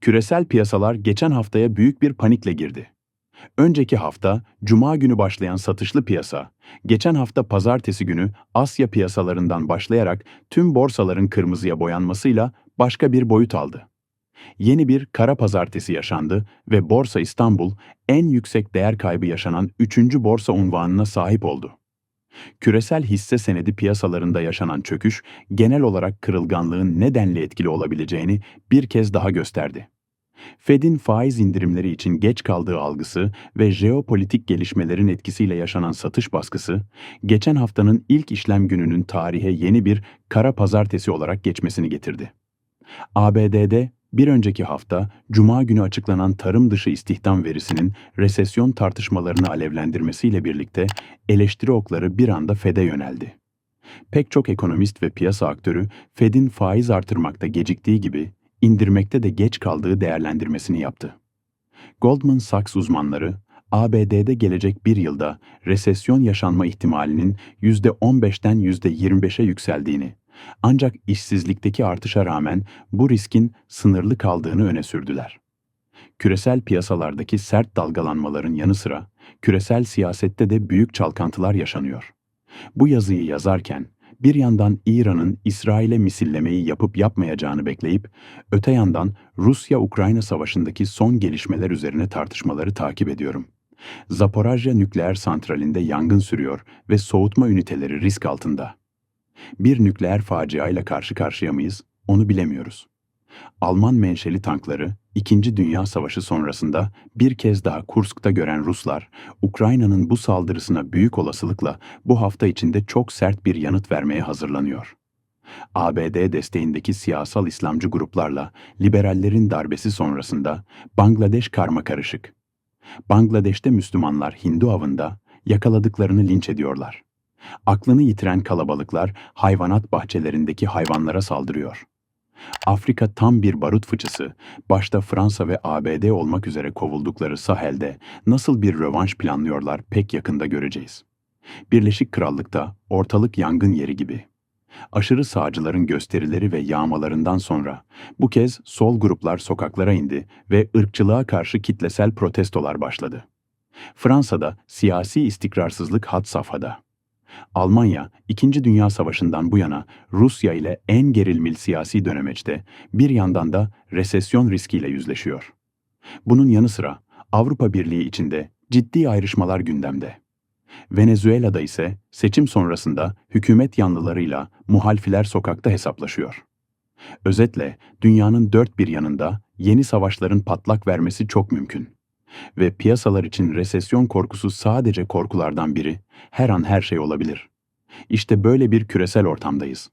Küresel piyasalar geçen haftaya büyük bir panikle girdi. Önceki hafta cuma günü başlayan satışlı piyasa, geçen hafta pazartesi günü Asya piyasalarından başlayarak tüm borsaların kırmızıya boyanmasıyla başka bir boyut aldı. Yeni bir kara pazartesi yaşandı ve Borsa İstanbul en yüksek değer kaybı yaşanan 3. borsa unvanına sahip oldu. Küresel hisse senedi piyasalarında yaşanan çöküş, genel olarak kırılganlığın nedenli etkili olabileceğini bir kez daha gösterdi. Fed'in faiz indirimleri için geç kaldığı algısı ve jeopolitik gelişmelerin etkisiyle yaşanan satış baskısı, geçen haftanın ilk işlem gününün tarihe yeni bir kara pazartesi olarak geçmesini getirdi. ABD'de bir önceki hafta Cuma günü açıklanan tarım dışı istihdam verisinin resesyon tartışmalarını alevlendirmesiyle birlikte eleştiri okları bir anda Fed'e yöneldi. Pek çok ekonomist ve piyasa aktörü Fed'in faiz artırmakta geciktiği gibi indirmekte de geç kaldığı değerlendirmesini yaptı. Goldman Sachs uzmanları, ABD'de gelecek bir yılda resesyon yaşanma ihtimalinin %15'ten %25'e yükseldiğini, ancak işsizlikteki artışa rağmen bu riskin sınırlı kaldığını öne sürdüler. Küresel piyasalardaki sert dalgalanmaların yanı sıra küresel siyasette de büyük çalkantılar yaşanıyor. Bu yazıyı yazarken bir yandan İran'ın İsrail'e misillemeyi yapıp yapmayacağını bekleyip, öte yandan Rusya-Ukrayna savaşındaki son gelişmeler üzerine tartışmaları takip ediyorum. Zaporajya nükleer santralinde yangın sürüyor ve soğutma üniteleri risk altında. Bir nükleer faciayla karşı karşıya mıyız? Onu bilemiyoruz. Alman menşeli tankları İkinci Dünya Savaşı sonrasında bir kez daha Kursk'ta gören Ruslar, Ukrayna'nın bu saldırısına büyük olasılıkla bu hafta içinde çok sert bir yanıt vermeye hazırlanıyor. ABD desteğindeki siyasal İslamcı gruplarla liberallerin darbesi sonrasında Bangladeş karma karışık. Bangladeş'te Müslümanlar Hindu avında yakaladıklarını linç ediyorlar. Aklını yitiren kalabalıklar hayvanat bahçelerindeki hayvanlara saldırıyor. Afrika tam bir barut fıçısı, başta Fransa ve ABD olmak üzere kovuldukları Sahel'de nasıl bir rövanş planlıyorlar pek yakında göreceğiz. Birleşik Krallık'ta ortalık yangın yeri gibi. Aşırı sağcıların gösterileri ve yağmalarından sonra bu kez sol gruplar sokaklara indi ve ırkçılığa karşı kitlesel protestolar başladı. Fransa'da siyasi istikrarsızlık had safhada. Almanya, İkinci Dünya Savaşı'ndan bu yana Rusya ile en gerilmil siyasi dönemeçte bir yandan da resesyon riskiyle yüzleşiyor. Bunun yanı sıra Avrupa Birliği içinde ciddi ayrışmalar gündemde. Venezuela'da ise seçim sonrasında hükümet yanlılarıyla muhalfiler sokakta hesaplaşıyor. Özetle dünyanın dört bir yanında yeni savaşların patlak vermesi çok mümkün. Ve piyasalar için resesyon korkusu sadece korkulardan biri, her an her şey olabilir. İşte böyle bir küresel ortamdayız.